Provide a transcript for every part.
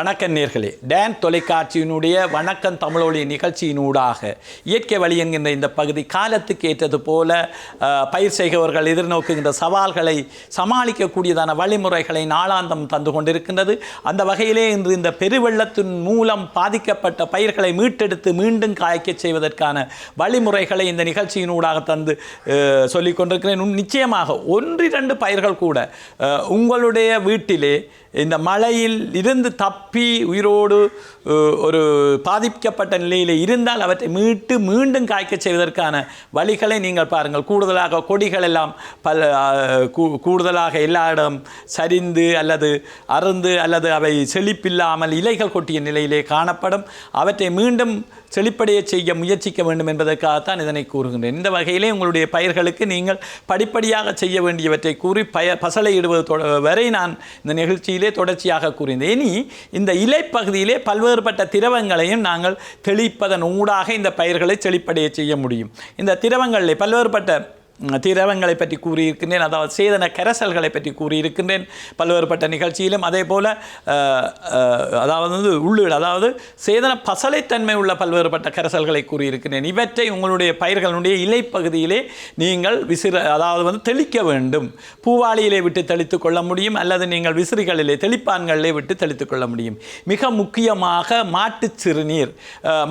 வணக்கம் நேர்களே டேன் தொலைக்காட்சியினுடைய வணக்கம் தமிழொலி நிகழ்ச்சியினூடாக இயற்கை வழி என்கின்ற இந்த பகுதி காலத்துக்கு ஏற்றது போல பயிர் செய்கிறவர்கள் எதிர்நோக்குகின்ற சவால்களை சமாளிக்கக்கூடியதான வழிமுறைகளை நாளாந்தம் தந்து கொண்டிருக்கின்றது. அந்த வகையிலே இன்று இந்த பெருவெள்ளத்தின் மூலம் பாதிக்கப்பட்ட பயிர்களை மீட்டெடுத்து மீண்டும் காய்க்கச் செய்வதற்கான வழிமுறைகளை இந்த நிகழ்ச்சியினூடாக தந்து சொல்லிக் கொண்டிருக்கிறேன். நிச்சயமாக ஒன்றிரண்டு பயிர்கள் கூட உங்களுடைய வீட்டிலே இந்த மழையில் இருந்து தப்பி உயிரோடு ஒரு பாதிக்கப்பட்ட நிலையில் இருந்தால் அவற்றை மீட்டு மீண்டும் காய்க்கச் செய்வதற்கான வழிகளை நீங்கள் பாருங்கள். கூடுதலாக கொடிகள் எல்லாம் பல கூ- கூடுதலாக எல்லா இடம் சரிந்து அல்லது அருந்து அல்லது அவை செழிப்பில்லாமல் இலைகள் கொட்டிய நிலையிலே காணப்படும். அவற்றை மீண்டும் செழிப்படைய செய்ய முயற்சிக்க வேண்டும் என்பதற்காகத்தான் இதனை கூறுகின்றேன். இந்த வகையிலே உங்களுடைய பயிர்களுக்கு நீங்கள் படிப்படியாக செய்ய வேண்டியவற்றை கூறி பய பசலையிடுவது தொட- வரை நான் இந்த நிகழ்ச்சியிலே தொடர்ச்சியாக கூறினேன் இனி இந்த இலை பகுதியிலே பல்வேறுபட்ட திரவங்களையும் நாங்கள் தெளிப்பதன் ஊடாக இந்த பயிர்களை செழிப்படைய செய்ய முடியும். இந்த திரவங்களில் பல்வேறுபட்ட திரவங்களை பற்றி கூறியிருக்கின்றேன் அதாவது சேதன கரைசல்களை பற்றி கூறியிருக்கின்றேன் பல்வேறுபட்ட நிகழ்ச்சியிலும். அதே போல் அதாவது வந்து உள்ளீடு அதாவது சேதன பசலைத்தன்மை உள்ள பல்வேறுபட்ட கரைசல்களை கூறியிருக்கின்றேன். இவற்றை உங்களுடைய பயிர்களுடைய இலைப்பகுதியிலே நீங்கள் விசிற அதாவது வந்து தெளிக்க வேண்டும். பூவாளியிலே விட்டு தெளித்து கொள்ள முடியும் அல்லது நீங்கள் விசிறிகளிலே தெளிப்பான்களிலே விட்டு தெளித்து கொள்ள முடியும். மிக முக்கியமாக மாட்டுச் சிறுநீர்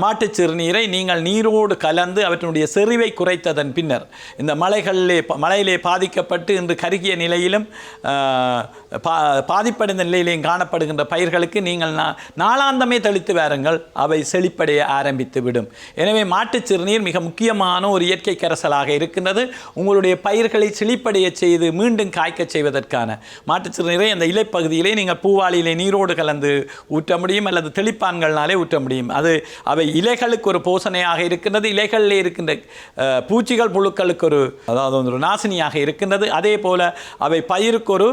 மாட்டுச் சிறுநீரை நீங்கள் நீரோடு கலந்து அவற்றினுடைய செறிவை குறைத்ததன் பின்னர் இந்த மலைகளிலே மலையிலே பாதிக்கப்பட்டு இன்று கருகிய நிலையிலும் பா பாதிப்படைந்த நிலையிலேயும் காணப்படுகின்ற பயிர்களுக்கு நீங்கள் நா- நாளாந்தமே தெளித்து வாருங்கள் அவை செழிப்படைய ஆரம்பித்து விடும். எனவே மாட்டுச் சிறுநீர் மிக முக்கியமான ஒரு இயற்கை கரசலாக இருக்கின்றது. உங்களுடைய பயிர்களை செழிப்படைய செய்து மீண்டும் காய்க்கச் செய்வதற்கான. மாட்டுச் சிறுநீரை அந்த இலைப்பகுதியிலே நீங்கள் பூவாளியிலே நீரோடு கலந்து ஊற்ற முடியும் அல்லது தெளிப்பான்கள்னாலே ஊற்ற முடியும். அது அவை இலைகளுக்கு ஒரு போசனையாக இருக்கின்றது. இலைகளிலே இருக்கின்ற பூச்சிகள் புழுக்களுக்கு ஒரு அதாவது ஒரு நாசினியாக இருக்கின்றது. அதே போல அவை பயிருக்கு ஒரு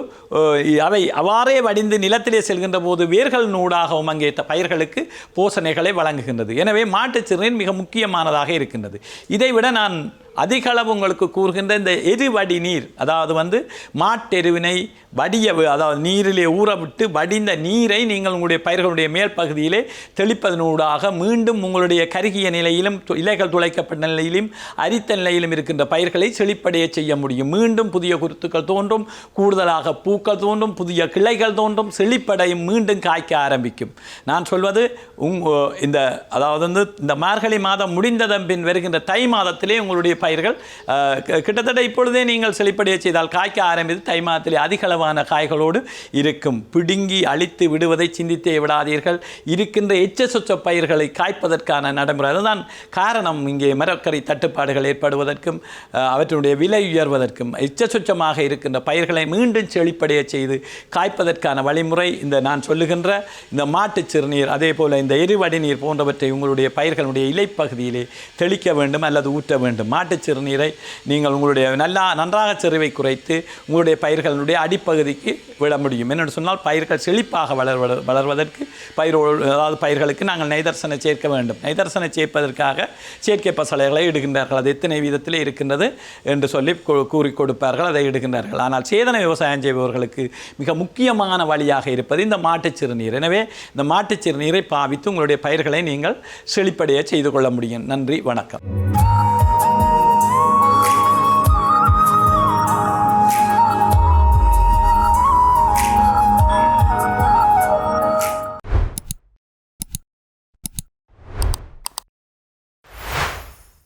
அவை அவ்வாறே வடிந்து நிலத்திலே செல்கின்ற போது வேர்கள் நூடாகவும் அங்கே பயிர்களுக்கு போசனைகளை வழங்குகின்றது. எனவே மாட்டுச்சிறுநீர் மிக முக்கியமானதாக இருக்கின்றது. இதைவிட நான் அதிக அளவு உங்களுக்கு கூறுகின்ற இந்த எரிவடி நீர் அதாவது வந்து மாட்டெருவினை வடிய அதாவது நீரிலே ஊற விட்டு வடிந்த நீரை நீங்கள் உங்களுடைய பயிர்களுடைய மேல் பகுதியிலே தெளிப்பதனூடாக மீண்டும் உங்களுடைய கருகிய நிலையிலும் து- இலைகள் துளைக்கப்பட்ட நிலையிலும் அரித்த நிலையிலும் இருக்கின்ற பயிர்களை செழிப்படைய செய்ய முடியும். மீண்டும் புதிய குருத்துக்கள் தோன்றும் கூடுதலாக பூக்கள் தோன்றும் புதிய கிளைகள் தோன்றும் செழிப்படையும் மீண்டும் காய்க்க ஆரம்பிக்கும். நான் சொல்வது உங் இந்த அதாவது வந்து இந்த மார்கழி மாதம் முடிந்ததன் பின் வருகின்ற தை மாதத்திலே உங்களுடைய பயிர்கள். கிட்டத்தட்ட இப்பொழுதே நீங்கள் செழிப்படைய செய்தால் காய்க்க ஆரம்பித்து தை மாதத்திலே அதிகளவான காய்களோடு இருக்கும். பிடுங்கி அழித்து விடுவதை சிந்தித்தே விடாதீர்கள். இருக்கின்ற எச்ச சொச்ச பயிர்களை காய்ப்பதற்கான நடைமுறை. அதுதான் காரணம். இங்கே மரக்கறி தட்டுப்பாடுகள் ஏற்படுவதற்கும் அவற்றினுடைய விலை உயர்வதற்கும் எச்ச சொச்சமாக இருக்கின்ற பயிர்களை மீண்டும் செழிப்படைய செய்து காய்ப்பதற்கான வழிமுறை இந்த நான் சொல்லுகின்ற இந்த மாட்டுச் சிறுநீர் அதே போல் இந்த எரிவடி நீர் போன்றவற்றை உங்களுடைய பயிர்களுடைய இலைப்பகுதியிலே தெளிக்க வேண்டும் அல்லது ஊற்ற வேண்டும். ஆட்டு சிறுநீரை நீங்கள் உங்களுடைய நல்லா நன்றாக செறிவை குறைத்து உங்களுடைய பயிர்களுடைய அடிப்பகுதிக்கு விட முடியும். என்னென்னு சொன்னால் பயிர்கள் செழிப்பாக வளர் வளர்வதற்கு பயிர் அதாவது பயிர்களுக்கு நாங்கள் நைதர்சனை சேர்க்க வேண்டும். நைதர்சனை சேர்ப்பதற்காக செயற்கை பசலைகளை இடுகின்றார்கள். அது எத்தனை விதத்தில் இருக்கின்றது என்று சொல்லி கூறி கொடுப்பார்கள். அதை இடுகின்றார்கள். ஆனால் சேதன விவசாயம் செய்பவர்களுக்கு மிக முக்கியமான வழியாக இருப்பது இந்த மாட்டுச் சிறுநீர். எனவே இந்த மாட்டுச் சிறுநீரை பாவித்து உங்களுடைய பயிர்களை நீங்கள் செழிப்படைய செய்து கொள்ள முடியும். நன்றி. வணக்கம்.